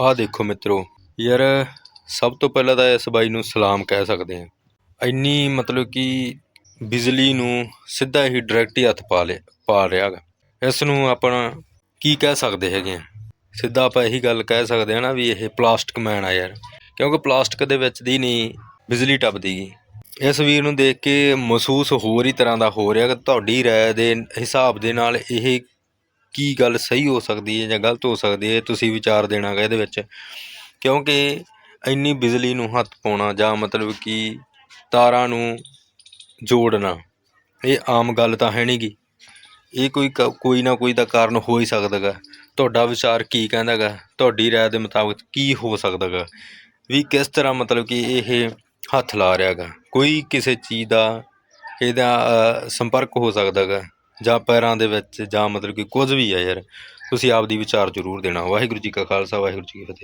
ਆਹ ਦੇਖੋ ਮਿੱਤਰੋ, ਯਾਰ ਸਭ ਤੋਂ ਪਹਿਲਾਂ ਤਾਂ ਇਸ ਬਾਈ ਨੂੰ ਸਲਾਮ ਕਹਿ ਸਕਦੇ ਹਾਂ। ਇੰਨੀ ਮਤਲਬ ਕਿ ਬਿਜਲੀ ਨੂੰ ਸਿੱਧਾ ਹੀ ਡਾਇਰੈਕਟ ਹੀ ਹੱਥ ਪਾ ਲਿਆ, ਪਾ ਰਿਹਾ ਗਾ। ਇਸ ਨੂੰ ਆਪਾਂ ਕੀ ਕਹਿ ਸਕਦੇ ਹੈਗੇ ਆ ਸਿੱਧਾ ਆਪਾਂ ਇਹੀ ਗੱਲ ਕਹਿ ਸਕਦੇ ਹਾਂ ਨਾ ਵੀ ਇਹ ਪਲਾਸਟਿਕ ਮੈਨ ਆ ਯਾਰ। ਕਿਉਂਕਿ ਪਲਾਸਟਿਕ ਦੇ ਵਿੱਚ ਦੀ ਨਹੀਂ ਬਿਜਲੀ ਟੱਪਦੀ ਗਈ ਇਸ ਵੀਰ ਨੂੰ ਦੇਖ ਕੇ ਮਹਿਸੂਸ ਹੋਰ ਹੀ ਤਰ੍ਹਾਂ ਦਾ ਹੋ ਰਿਹਾ ਕਿ ਤੁਹਾਡੀ ਰਾਏ ਦੇ ਹਿਸਾਬ ਦੇ ਨਾਲ ਇਹ ਕੀ ਗੱਲ ਸਹੀ ਹੋ ਸਕਦੀ ਹੈ ਜਾਂ ਗਲਤ ਹੋ ਸਕਦੀ ਹੈ ਤੁਸੀਂ ਵਿਚਾਰ ਦੇਣਾ ਗਾ ਇਹਦੇ ਵਿੱਚ। ਕਿਉਂਕਿ ਇੰਨੀ ਬਿਜਲੀ ਨੂੰ ਹੱਥ ਪਾਉਣਾ ਜਾਂ ਮਤਲਬ ਕਿ ਤਾਰਾਂ ਨੂੰ ਜੋੜਨਾ, ਇਹ ਆਮ ਗੱਲ ਤਾਂ ਹੈ ਨਹੀਂਗੀ। ਇਹ ਕੋਈ ਕ- ਕੋਈ ਨਾ ਕੋਈ ਦਾ ਕਾਰਨ ਹੋ ਹੀ ਸਕਦਾ ਗਾ ਤੁਹਾਡਾ ਵਿਚਾਰ ਕੀ ਕਹਿੰਦਾ ਗਾ ਤੁਹਾਡੀ ਰਾਏ ਦੇ ਮੁਤਾਬਕ ਕੀ ਹੋ ਸਕਦਾ ਗਾ ਵੀ ਕਿਸ ਤਰ੍ਹਾਂ ਮਤਲਬ ਕਿ ਇਹ ਹੱਥ ਲਾ ਰਿਹਾ ਗਾ ਕੋਈ ਕਿਸੇ ਚੀਜ਼ ਦਾ ਇਹਦਾ ਸੰਪਰਕ ਹੋ ਸਕਦਾ ਗਾ ਜਾਂ ਪੈਰਾਂ ਦੇ ਵਿੱਚ ਜਾਂ ਮਤਲਬ ਕਿ ਕੁਝ ਵੀ ਹੈ ਯਾਰ, ਤੁਸੀਂ ਆਪਦੀ ਵਿਚਾਰ ਜ਼ਰੂਰ ਦੇਣਾ। ਵਾਹਿਗੁਰੂ ਜੀ ਕਾ ਖਾਲਸਾ, ਵਾਹਿਗੁਰੂ ਜੀ ਕੀ ਫਤਿਹ।